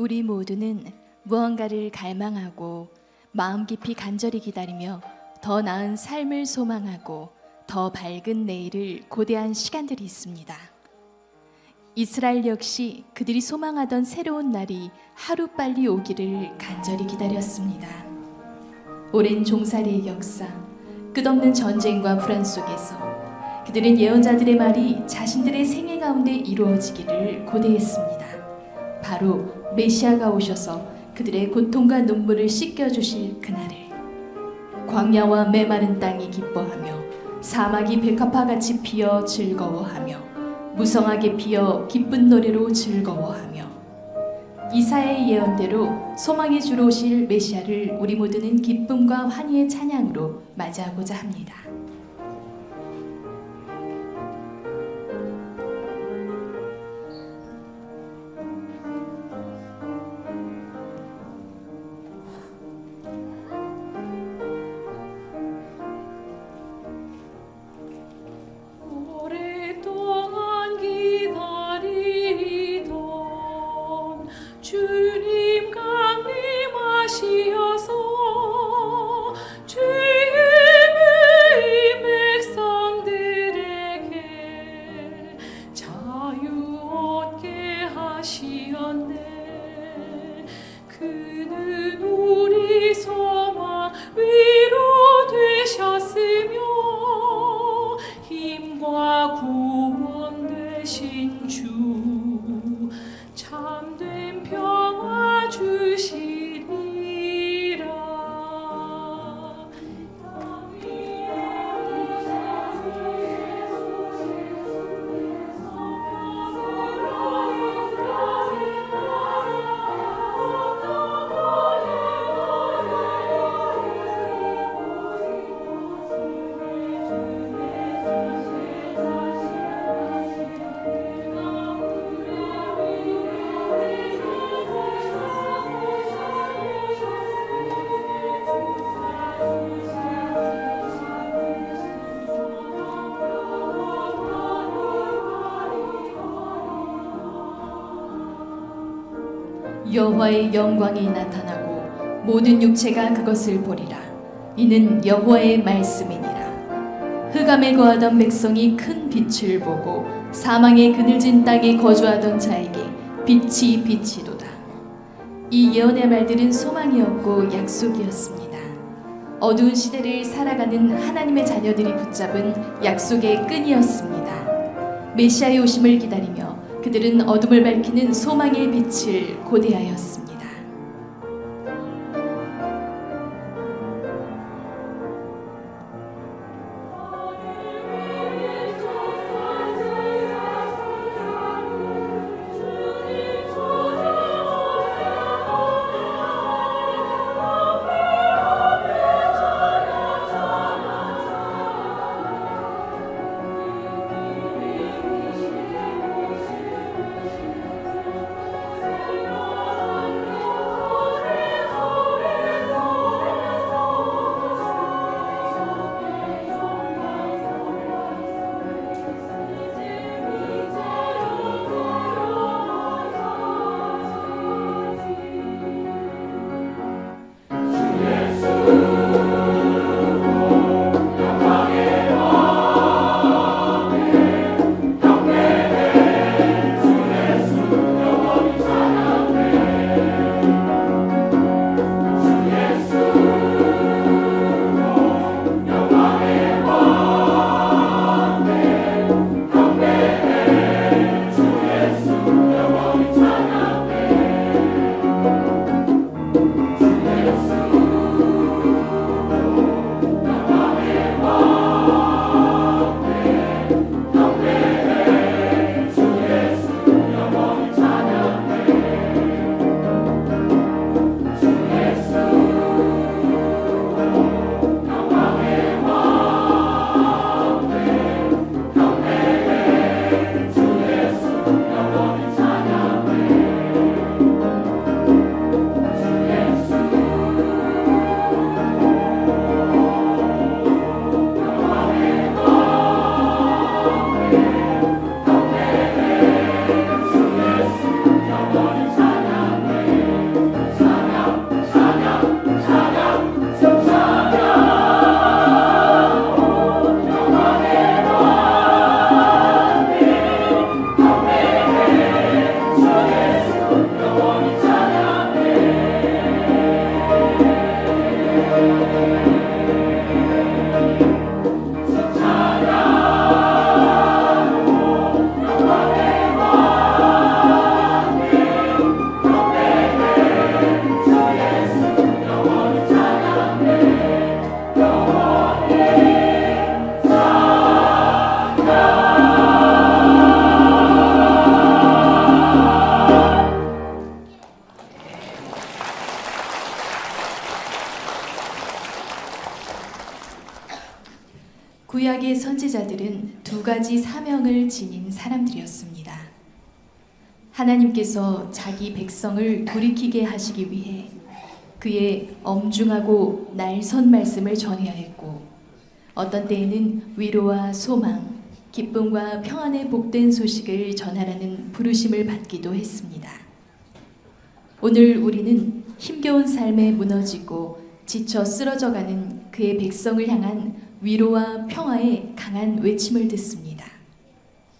우리 모두는 무언가를 갈망하고 마음 깊이 간절히 기다리며 더 나은 삶을 소망하고 더 밝은 내일을 고대한 시간들이 있습니다. 이스라엘 역시 그들이 소망하던 새로운 날이 하루빨리 오기를 간절히 기다렸습니다. 오랜 종살이의 역사, 끝없는 전쟁과 불안 속에서 그들은 예언자들의 말이 자신들의 생애 가운데 이루어지기를 고대했습니다. 바로 메시아가 오셔서 그들의 고통과 눈물을 씻겨 주실 그날을 광야와 메마른 땅이 기뻐하며 사막이 백합화같이 피어 즐거워하며 무성하게 피어 기쁜 노래로 즐거워하며 이사의 예언대로 소망의 주로 오실 메시아를 우리 모두는 기쁨과 환희의 찬양으로 맞이하고자 합니다. 구원 여호와의 영광이 나타나고 모든 육체가 그것을 보리라. 이는 여호와의 말씀이니라. 흑암에 거하던 백성이 큰 빛을 보고 사망의 그늘진 땅에 거주하던 자에게 빛이 빛이도다. 이 예언의 말들은 소망이었고 약속이었습니다. 어두운 시대를 살아가는 하나님의 자녀들이 붙잡은 약속의 끈이었습니다. 메시아의 오심을 기다리며 그들은 어둠을 밝히는 소망의 빛을 고대하였습니다. 하나님께서 자기 백성을 돌이키게 하시기 위해 그의 엄중하고 날선 말씀을 전해야 했고 어떤 때에는 위로와 소망, 기쁨과 평안의 복된 소식을 전하라는 부르심을 받기도 했습니다. 오늘 우리는 힘겨운 삶에 무너지고 지쳐 쓰러져가는 그의 백성을 향한 위로와 평화의 강한 외침을 듣습니다.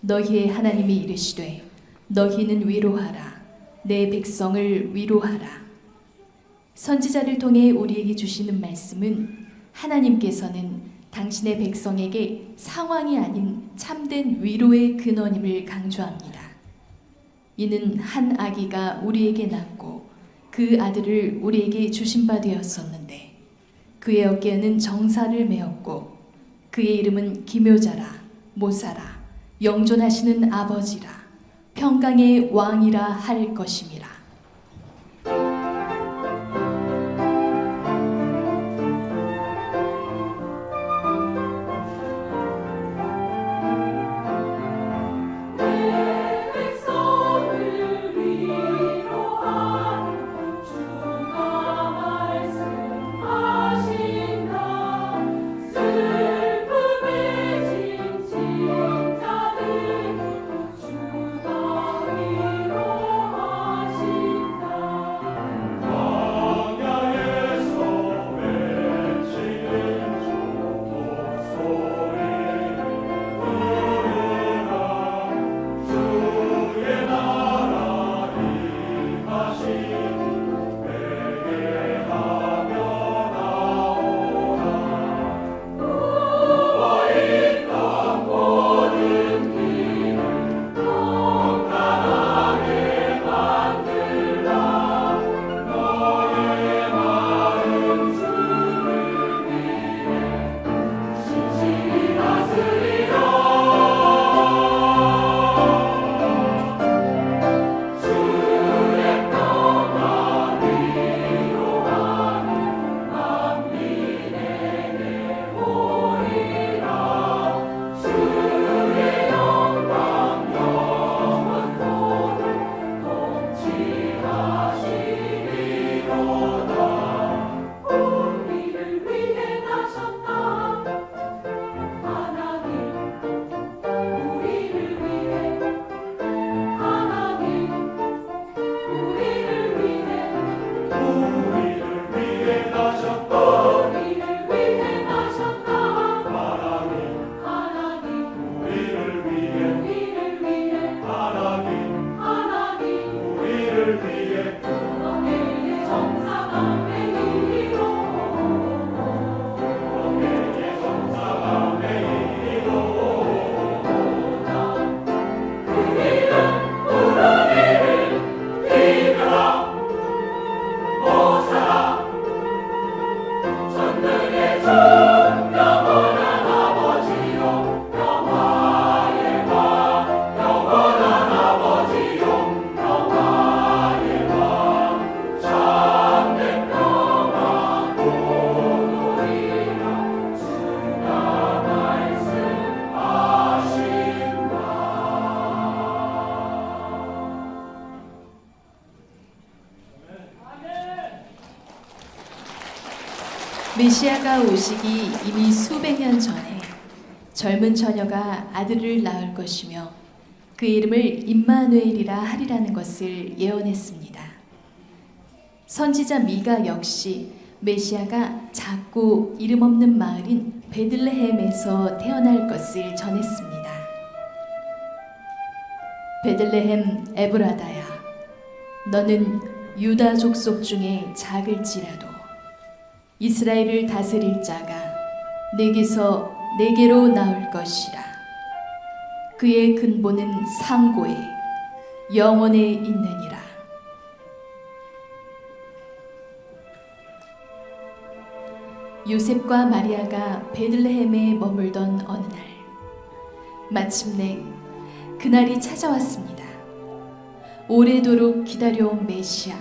너희의 하나님이 이르시되 너희는 위로하라. 내 백성을 위로하라. 선지자를 통해 우리에게 주시는 말씀은 하나님께서는 당신의 백성에게 상황이 아닌 참된 위로의 근원임을 강조합니다. 이는 한 아기가 우리에게 낳고 그 아들을 우리에게 주신 바 되었었는데 그의 어깨에는 정사를 메었고 그의 이름은 기묘자라 모사라 영존하시는 아버지라 평강의 왕이라 할 것임이라 메시아가 오시기 이미 수백 년 전에 젊은 처녀가 아들을 낳을 것이며 그 이름을 임마누엘이라 하리라는 것을 예언했습니다. 선지자 미가 역시 메시아가 작고 이름 없는 마을인 베들레헴에서 태어날 것을 전했습니다. 베들레헴 에브라다야 너는 유다 족속 중에 작을지라도 이스라엘을 다스릴 자가 내게서 내게로 나올 것이라. 그의 근본은 상고에 영원에 있느니라. 요셉과 마리아가 베들레헴에 머물던 어느 날, 마침내 그날이 찾아왔습니다. 오래도록 기다려온 메시아,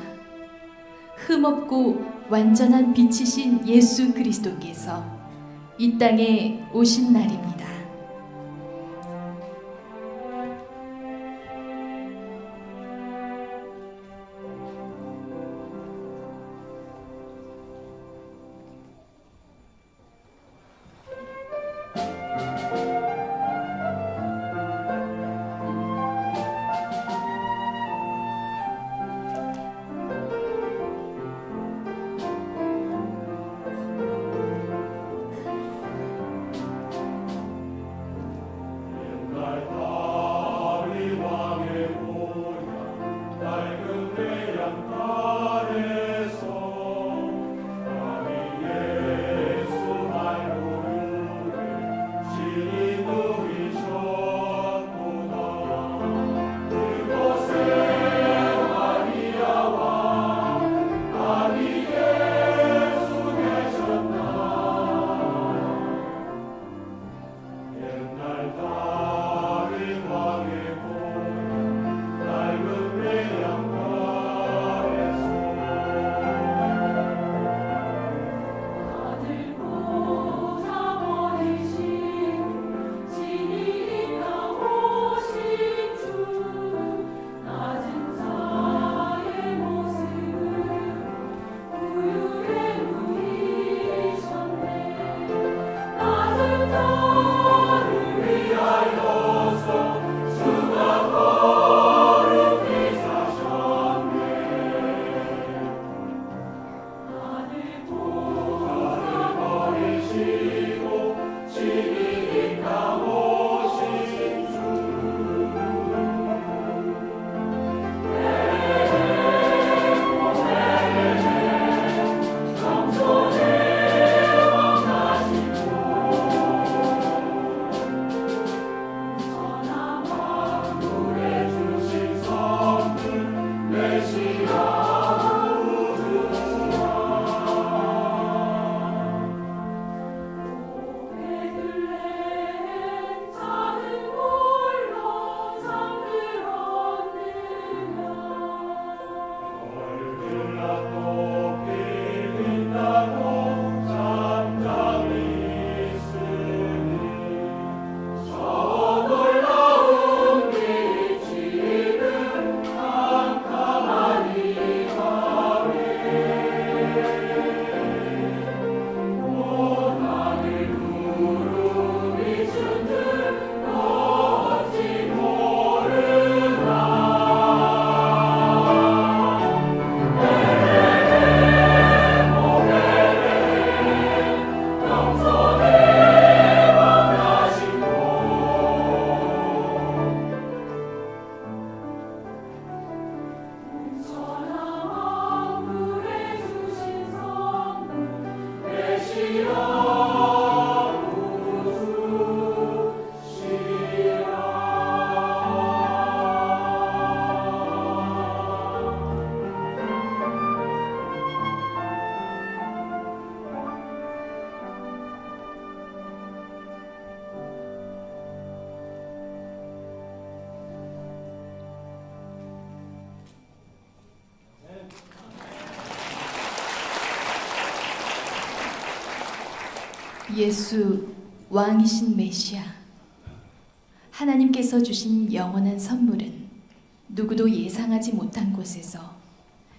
흠없고 완전한 빛이신 예수 그리스도께서 이 땅에 오신 날입니다. 예수 왕이신 메시아 하나님께서 주신 영원한 선물은 누구도 예상하지 못한 곳에서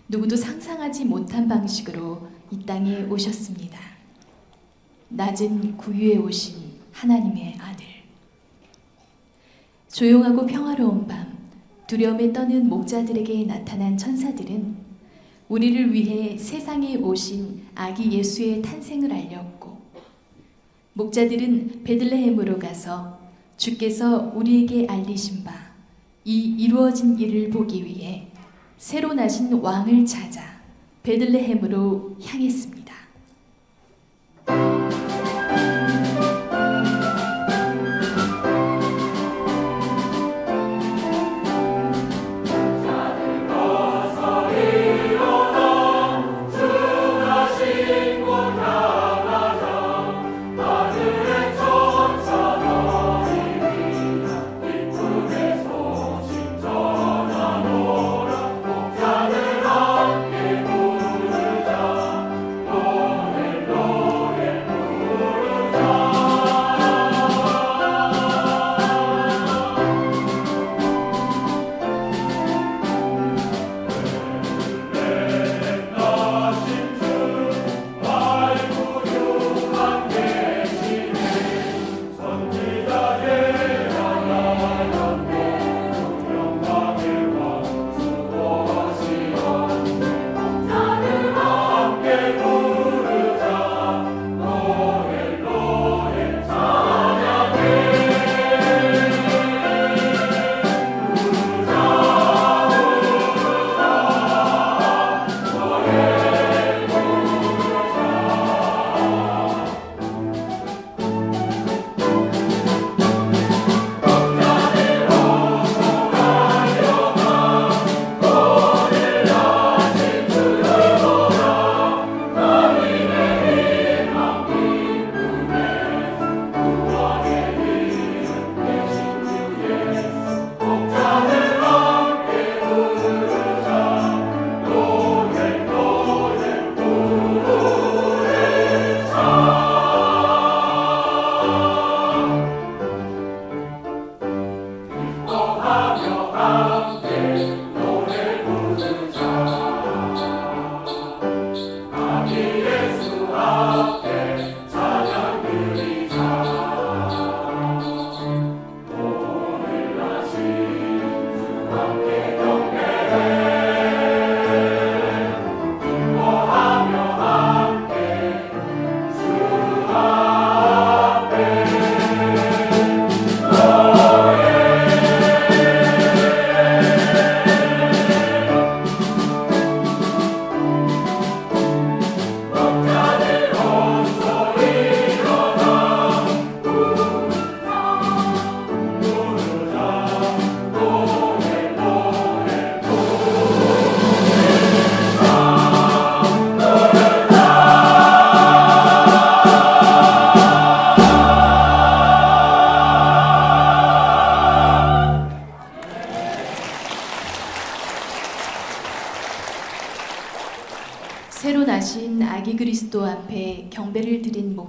누구도 상상하지 못한 방식으로 이 땅에 오셨습니다. 낮은 구유에 오신 하나님의 아들. 조용하고 평화로운 밤, 두려움에 떠는 목자들에게 나타난 천사들은 우리를 위해 세상에 오신 아기 예수의 탄생을 알렸고, 목자들은 베들레헴으로 가서 주께서 우리에게 알리신 바, 이 이루어진 일을 보기 위해 새로 나신 왕을 찾아 베들레헴으로 향했습니다.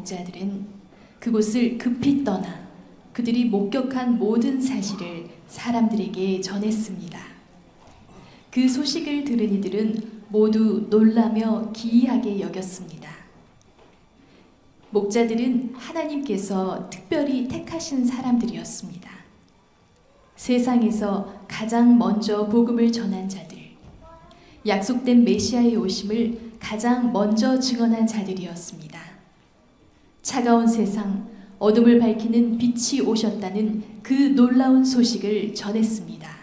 목자들은 그곳을 급히 떠나 그들이 목격한 모든 사실을 사람들에게 전했습니다. 그 소식을 들은 이들은 모두 놀라며 기이하게 여겼습니다. 목자들은 하나님께서 특별히 택하신 사람들이었습니다. 세상에서 가장 먼저 복음을 전한 자들, 약속된 메시아의 오심을 가장 먼저 증언한 자들이었습니다. 차가운 세상, 어둠을 밝히는 빛이 오셨다는 그 놀라운 소식을 전했습니다.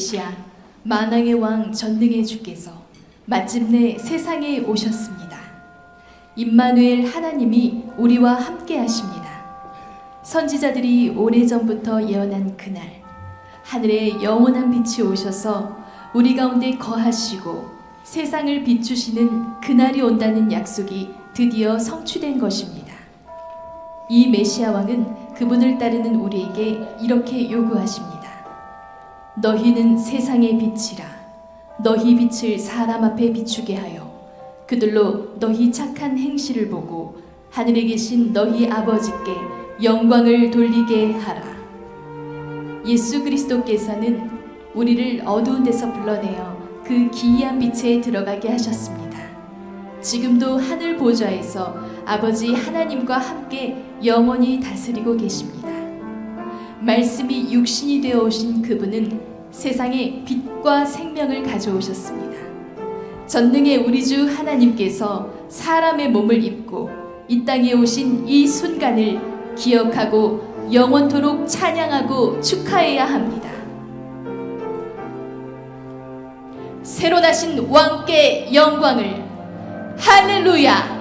메시아 만왕의 왕 전능의 주께서 마침내 세상에 오셨습니다. 임마누엘 하나님이 우리와 함께 하십니다. 선지자들이 오래전부터 예언한 그날 하늘에 영원한 빛이 오셔서 우리 가운데 거하시고 세상을 비추시는 그날이 온다는 약속이 드디어 성취된 것입니다. 이 메시아 왕은 그분을 따르는 우리에게 이렇게 요구하십니다. 너희는 세상의 빛이라. 너희 빛을 사람 앞에 비추게 하여 그들로 너희 착한 행실을 보고 하늘에 계신 너희 아버지께 영광을 돌리게 하라. 예수 그리스도께서는 우리를 어두운 데서 불러내어 그 기이한 빛에 들어가게 하셨습니다. 지금도 하늘 보좌에서 아버지 하나님과 함께 영원히 다스리고 계십니다. 말씀이 육신이 되어 오신 그분은 세상에 빛과 생명을 가져오셨습니다. 전능의 우리 주 하나님께서 사람의 몸을 입고 이 땅에 오신 이 순간을 기억하고 영원토록 찬양하고 축하해야 합니다. 새로 나신 왕께 영광을 할렐루야!